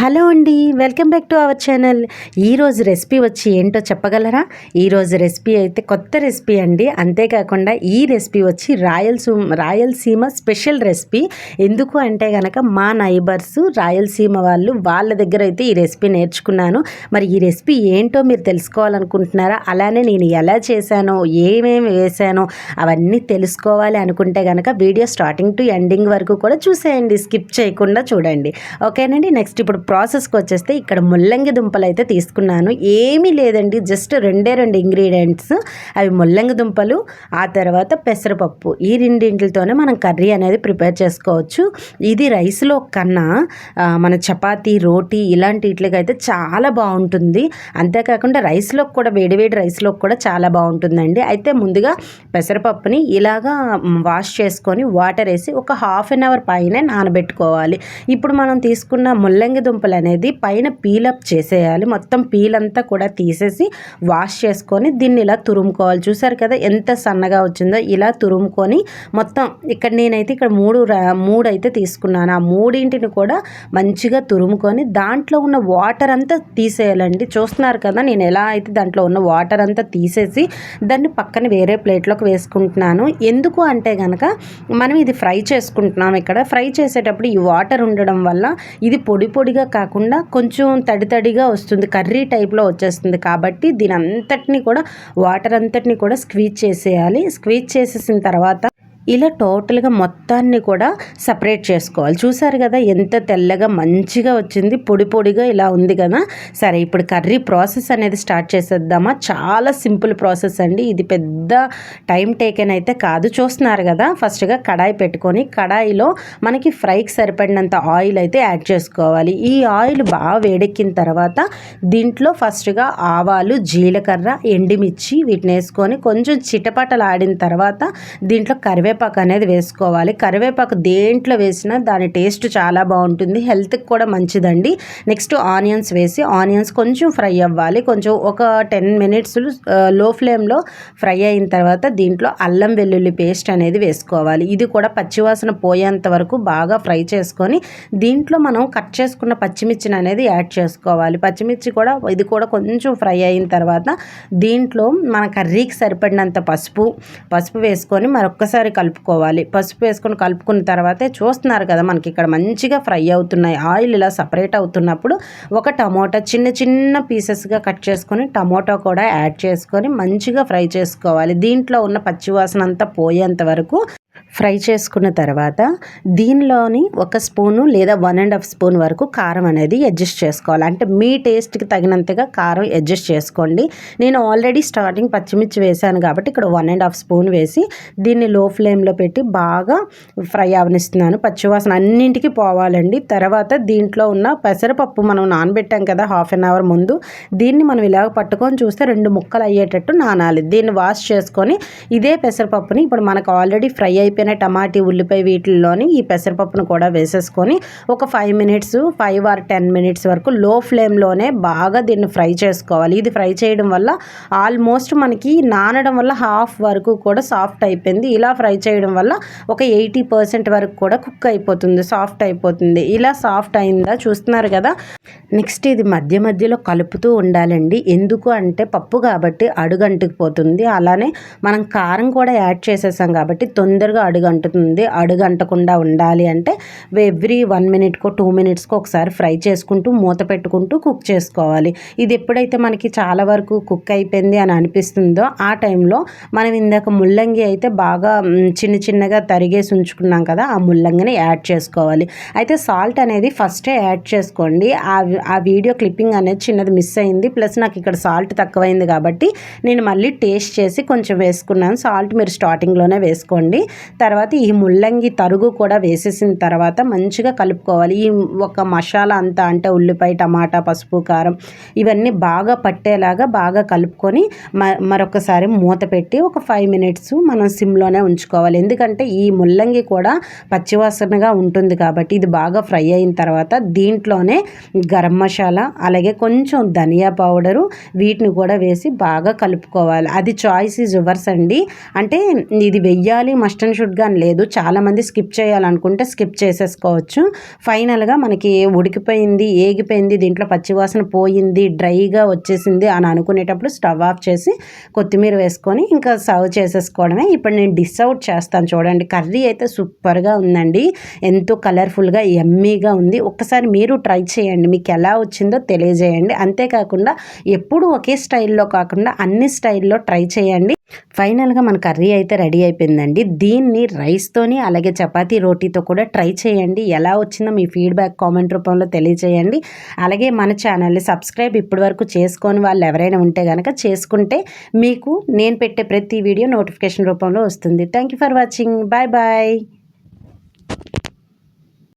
Hello అండి welcome back to our channel. ఈరోజు recipe వచ్చి ఏంటో చెప్పగలరా? ఈరోజు రెసిపీ అయితే కొత్త రెసిపీ అండి. అంతేకాకుండా ఈ రెసిపీ వచ్చి రాయలసీమ రాయలసీమ స్పెషల్ రెసిపీ. ఎందుకు అంటే కనుక మా నైబర్స్ రాయలసీమ వాళ్ళు వాళ్ళ దగ్గర అయితే ఈ రెసిపీ నేర్చుకున్నాను. మరి ఈ రెసిపీ ఏంటో మీరు తెలుసుకోవాలనుకుంటున్నారా? అలానే నేను ఎలా చేశానో ఏమేమి వేశానో అవన్నీ తెలుసుకోవాలి అనుకుంటే కనుక వీడియో స్టార్టింగ్ టు ఎండింగ్ వరకు కూడా చూసేయండి. స్కిప్ చేయకుండా చూడండి. ఓకేనండి నెక్స్ట్ ఇప్పుడు ప్రాసెస్కి వచ్చేస్తే ఇక్కడ ముల్లంగి దుంపలు అయితే తీసుకున్నాను. ఏమీ లేదండి జస్ట్ రెండే రెండు ఇంగ్రీడియంట్స్. అవి ముల్లంగి దుంపలు ఆ తర్వాత పెసరపప్పు. ఈ రెండింటితోనే మనం కర్రీ అనేది ప్రిపేర్ చేసుకోవచ్చు. ఇది రైస్లో కన్నా మన చపాతీ రోటీ ఇలాంటి వీటికి అయితే చాలా బాగుంటుంది. అంతేకాకుండా రైస్లో కూడా వేడివేడి రైస్లో కూడా చాలా బాగుంటుందండి. అయితే ముందుగా పెసరపప్పుని ఇలాగా వాష్ చేసుకొని వాటర్ వేసి ఒక హాఫ్ అన్ అవర్ పైన నానబెట్టుకోవాలి. ఇప్పుడు మనం తీసుకున్న ముల్లంగి దుంప దుంపలు అనేది పైన పీలప్ చేసేయాలి. మొత్తం పీల్ అంతా కూడా తీసేసి వాష్ చేసుకొని దీన్ని ఇలా తురుముకోవాలి. చూసారు కదా ఎంత సన్నగా వచ్చిందో ఇలా తురుముకొని మొత్తం ఇక్కడ నేనైతే ఇక్కడ మూడు రా- మూడు అయితే తీసుకున్నాను. ఆ మూడింటిని కూడా మంచిగా తురుముకొని దాంట్లో ఉన్న వాటర్ అంతా తీసేయాలండి. చూస్తున్నారు కదా నేను ఎలా అయితే దాంట్లో ఉన్న వాటర్ అంతా తీసేసి దాన్ని పక్కన వేరే ప్లేట్లోకి వేసుకుంటున్నాను. ఎందుకు అంటే కనుక మనం ఇది ఫ్రై చేసుకుంటున్నాం ఇక్కడ. ఫ్రై చేసేటప్పుడు ఈ వాటర్ ఉండడం వల్ల ఇది పొడి పొడిగా కాకుండా కొంచెం తడి తడిగా వస్తుంది కర్రీ టైప్లో వచ్చేస్తుంది కాబట్టి దీని అంతటిని కూడా వాటర్ అంతటిని కూడా స్క్వీజ్ చేసేయాలి. స్క్వీజ్ చేసేసిన తర్వాత ఇలా టోటల్గా మొత్తాన్ని కూడా సపరేట్ చేసుకోవాలి. చూసారు కదా ఎంత తెల్లగా మంచిగా వచ్చింది. పొడి పొడిగా ఇలా ఉంది కదా. సరే ఇప్పుడు కర్రీ ప్రాసెస్ అనేది స్టార్ట్ చేసేద్దామా? చాలా సింపుల్ ప్రాసెస్ అండి. ఇది పెద్ద టైం టేకెన్ అయితే కాదు. చూస్తున్నారు కదా ఫస్ట్గా కడాయి పెట్టుకొని కడాయిలో మనకి ఫ్రైకి సరిపడినంత ఆయిల్ అయితే యాడ్ చేసుకోవాలి. ఈ ఆయిల్ బాగా వేడెక్కిన తర్వాత దీంట్లో ఫస్ట్గా ఆవాలు జీలకర్ర ఎండిమిర్చి వీటిని వేసుకొని కొంచెం చిటపటలు ఆడిన తర్వాత దీంట్లో కరివేపాకు అనేది వేసుకోవాలి. కరివేపాకు దేంట్లో వేసినా దాని టేస్ట్ చాలా బాగుంటుంది. హెల్త్కి కూడా మంచిదండి. నెక్స్ట్ ఆనియన్స్ వేసి ఆనియన్స్ కొంచెం ఫ్రై అవ్వాలి. కొంచెం ఒక టెన్ మినిట్స్లో ఫ్లేమ్లో ఫ్రై అయిన తర్వాత దీంట్లో అల్లం వెల్లుల్లి పేస్ట్ అనేది వేసుకోవాలి. ఇది కూడా పచ్చివాసన పోయేంత వరకు బాగా ఫ్రై చేసుకొని దీంట్లో మనం కట్ చేసుకున్న పచ్చిమిర్చిని అనేది యాడ్ చేసుకోవాలి. పచ్చిమిర్చి కూడా ఇది కూడా కొంచెం ఫ్రై అయిన తర్వాత దీంట్లో మన కర్రీకి సరిపడినంత పసుపు పసుపు వేసుకొని మరొక్కసారి కలుపుకోవాలి. పసుపు వేసుకొని కలుపుకున్న తర్వాతే చూస్తున్నారు కదా మనకి ఇక్కడ మంచిగా ఫ్రై అవుతున్నాయి. ఆయిల్ ఇలా సపరేట్ అవుతున్నప్పుడు ఒక టమోటా చిన్న చిన్న పీసెస్గా కట్ చేసుకొని టమోటా కూడా యాడ్ చేసుకొని మంచిగా ఫ్రై చేసుకోవాలి. దీంట్లో ఉన్న పచ్చివాసన అంతా పోయేంత వరకు ఫ్రై చేసుకున్న తర్వాత దీనిలోని ఒక స్పూను లేదా వన్ అండ్ హాఫ్ స్పూన్ వరకు కారం అనేది అడ్జస్ట్ చేసుకోవాలి. అంటే మీ టేస్ట్కి తగినంతగా కారం అడ్జస్ట్ చేసుకోండి. నేను ఆల్రెడీ స్టార్టింగ్ పచ్చిమిర్చి వేసాను కాబట్టి ఇక్కడ వన్ అండ్ హాఫ్ స్పూన్ వేసి దీన్ని లో ఫ్లేమ్లో పెట్టి బాగా ఫ్రై అవనిస్తున్నాను. పచ్చివాసన అన్నింటికి పోవాలండి. తర్వాత దీంట్లో ఉన్న పెసరపప్పు మనం నానబెట్టాం కదా హాఫ్ అన్ అవర్ ముందు. దీన్ని మనం ఇలాగ పట్టుకొని చూస్తే రెండు ముక్కలు అయ్యేటట్టు నానాలి. దీన్ని వాష్ చేసుకొని ఇదే పెసరపప్పుని ఇప్పుడు మనకు ఆల్రెడీ ఫ్రై అయిపోయిన టమాటీ ఉల్లిపాయ వీటిల్లోని ఈ పెసరపప్పును కూడా వేసేసుకొని ఒక five minutes five or ten minutes వరకు లో ఫ్లేమ్లోనే బాగా దీన్ని ఫ్రై చేసుకోవాలి. ఇది ఫ్రై చేయడం వల్ల ఆల్మోస్ట్ మనకి నానడం వల్ల హాఫ్ వరకు కూడా సాఫ్ట్ అయిపోయింది. ఇలా ఫ్రై చేయడం వల్ల ఒక ఎయిటీ పర్సెంట్ వరకు కూడా కుక్ అయిపోతుంది సాఫ్ట్ అయిపోతుంది. ఇలా సాఫ్ట్ అయిందా చూస్తున్నారు కదా? నెక్స్ట్ ఇది మధ్య మధ్యలో కలుపుతూ ఉండాలండి. ఎందుకు అంటే పప్పు కాబట్టి అడుగంటుకుపోతుంది. అలానే మనం కారం కూడా యాడ్ చేసేసాం కాబట్టి తొందరగా అడుగంటుతుంది. అడుగంటకుండా ఉండాలి అంటే ఎవ్రీ వన్ మినిట్కో టూ మినిట్స్కో ఒకసారి ఫ్రై చేసుకుంటూ మూత పెట్టుకుంటూ కుక్ చేసుకోవాలి. ఇది ఎప్పుడైతే మనకి చాలా వరకు కుక్ అయిపోయింది అని అనిపిస్తుందో ఆ టైంలో మనం ఇందాక ముల్లంగి అయితే బాగా చిన్న చిన్నగా తరిగేసి ఉంచుకున్నాం కదా ఆ ముల్లంగిని యాడ్ చేసుకోవాలి. అయితే సాల్ట్ అనేది ఫస్టే యాడ్ చేసుకోండి. ఆ ఆ వీడియో క్లిప్పింగ్ అనేది చిన్నది మిస్ అయింది. ప్లస్ నాకు ఇక్కడ సాల్ట్ తక్కువైంది కాబట్టి నేను మళ్ళీ టేస్ట్ చేసి కొంచెం వేసుకున్నాను. సాల్ట్ మీరు స్టార్టింగ్లోనే వేసుకోండి. తర్వాత ఈ ముల్లంగి తరుగు కూడా వేసేసిన తర్వాత మంచిగా కలుపుకోవాలి. ఈ ఒక మసాలా అంతా అంటే ఉల్లిపాయ టమాటా పసుపు కారం ఇవన్నీ బాగా పట్టేలాగా బాగా కలుపుకొని మ మరొకసారి మూత పెట్టి ఒక ఫైవ్ మినిట్స్ మనం సిమ్లోనే ఉంచుకోవాలి. ఎందుకంటే ఈ ముల్లంగి కూడా పచ్చివాసనగా ఉంటుంది కాబట్టి ఇది బాగా ఫ్రై అయిన తర్వాత దీంట్లోనే గరం మసాలా అలాగే కొంచెం ధనియా పౌడరు వీటిని కూడా వేసి బాగా కలుపుకోవాలి. అది చాయిస్ ఈజ్ యువర్స్ అండి. అంటే ఇది వెయ్యాలి మస్ట్ అండ్ షుడ్గా కానీ లేదు. చాలామంది స్కిప్ చేయాలనుకుంటే స్కిప్ చేసేసుకోవచ్చు. ఫైనల్గా మనకి ఉడికిపోయింది ఏగిపోయింది దీంట్లో పచ్చివాసన పోయింది డ్రైగా వచ్చేసింది అని అనుకునేటప్పుడు స్టవ్ ఆఫ్ చేసి కొత్తిమీర వేసుకొని ఇంకా సర్వ్ చేసేసుకోవడమే. ఇప్పుడు నేను డిస్ అవుట్ చేస్తాను చూడండి. కర్రీ అయితే సూపర్గా ఉందండి. ఎంతో కలర్ఫుల్గా ఎమ్మీగా ఉంది. ఒక్కసారి మీరు ట్రై చేయండి. మీకు ఎలా వచ్చిందో తెలియజేయండి. అంతేకాకుండా ఎప్పుడు ఒకే స్టైల్లో కాకుండా అన్ని స్టైల్లో ట్రై చేయండి. ఫైనల్గా మన కర్రీ అయితే రెడీ అయిపోయిందండి. దీన్ని రైస్తోని అలాగే చపాతీ రోటీతో కూడా ట్రై చేయండి. ఎలా వచ్చిందో మీ ఫీడ్బ్యాక్ కామెంట్ రూపంలో తెలియజేయండి అలాగే మన ఛానల్ని సబ్స్క్రైబ్ ఇప్పటి వరకు చేసుకొని వాళ్ళు ఎవరైనా ఉంటే కనుక చేసుకుంటే మీకు నేను పెట్టే ప్రతి వీడియో నోటిఫికేషన్ రూపంలో వస్తుంది. Thank you for watching. Bye bye.